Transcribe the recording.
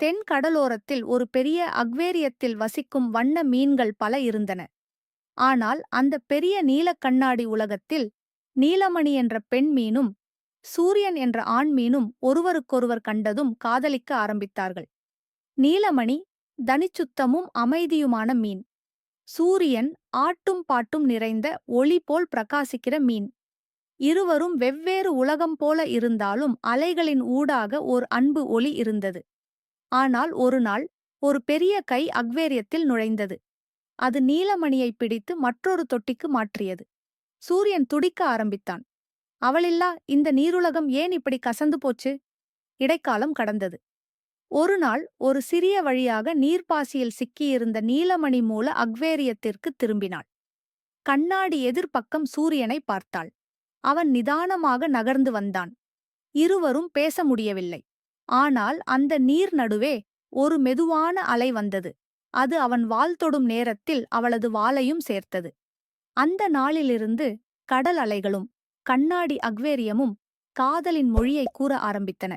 தென் கடலோரத்தில் ஒரு பெரிய அக்வேரியத்தில் வசிக்கும் வண்ண மீன்கள் பல இருந்தன. ஆனால் அந்த பெரிய நீலக் கண்ணாடி உலகத்தில் நீலமணி என்ற பெண் மீனும் சூரியன் என்ற ஆண் மீனும் ஒருவருக்கொருவர் கண்டதும் காதலிக்க ஆரம்பித்தார்கள். நீலமணி தனிச்சுத்தமும் அமைதியுமான மீன். சூரியன் ஆட்டும் பாட்டும் நிறைந்த ஒளி போல் பிரகாசிக்கிற மீன். இருவரும் வெவ்வேறு உலகம் போல இருந்தாலும் அலைகளின் ஊடாக ஓர் அன்பு ஒளி இருந்தது. ஆனால் ஒரு நாள் ஒரு பெரிய கை அக்வேரியத்தில் நுழைந்தது. அது நீலமணியை பிடித்து மற்றொரு தொட்டிக்கு மாற்றியது. சூரியன் துடிக்க ஆரம்பித்தான். அவளில்லா இந்த நீருலகம் ஏன் இப்படி கசந்து போச்சு? இடைக்காலம் கடந்தது. ஒரு நாள் ஒரு சிறிய வழியாக நீர்ப்பாசியில் சிக்கியிருந்த நீலமணி மூல அக்வேரியத்திற்கு திரும்பினாள். கண்ணாடி எதிர்ப்பக்கம் சூரியனை பார்த்தாள். அவன் நிதானமாக நகர்ந்து வந்தான். இருவரும் பேச முடியவில்லை. ஆனால் அந்த நீர் நடுவே ஒரு மெதுவான அலை வந்தது. அது அவன் வால் தொடும் நேரத்தில் அவளது வாலையும் சேர்த்தது. அந்த நாளிலிருந்து கடல் அலைகளும் கண்ணாடி அக்வேரியமும் காதலின் மொழியை கூற ஆரம்பித்தன.